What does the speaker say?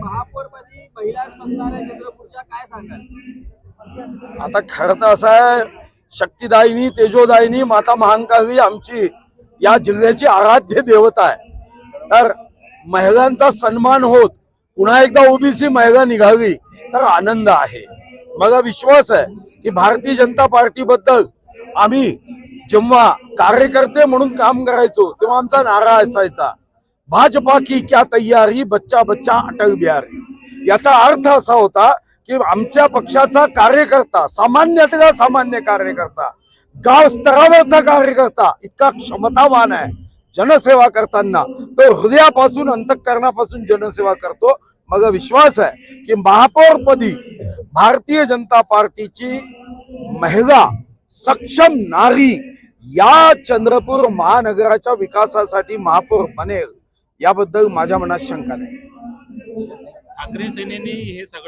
महापौरपदी महिलाच बसणार आहे चंद्रपूरच्या काय सांगाल? आता खरं तर असं आहे शक्तिदायिनी तेजोदायिनी माता महांकाळी आमची या जिल्ह्याची आराध्य देवता आहे. तर महिलांचा सन्मान होत पुन्हा एकदा ओबीसी महिला निघाली तर आनंद आहे. मला विश्वास आहे की भारतीय जनता पार्टी बद्दल आम्ही जेव्हा कार्यकर्ते म्हणून काम करायचो तेव्हा आमचा नारा असायचा. भाजपा की क्या तयारी? बच्चा बच्चा अटल बिहारी. याचा अर्थ असा होता की आमच्या पक्षाचा कार्यकर्ता सामान्यातला सामान्य कार्यकर्ता गाव स्तरावरचा कार्यकर्ता इतका क्षमतावान आहे. जनसेवा करताना तो हृदयापासून अंतकरणापासून जनसेवा करतो. मग विश्वास आहे की महापौरपदी भारतीय जनता पार्टीची महिला सक्षम नारी या चंद्रपूर महानगराच्या विकासासाठी महापौर बनेल. याबद्दल माझ्या मनात शंका नाही. ठाकरे सेनेने हे सगळं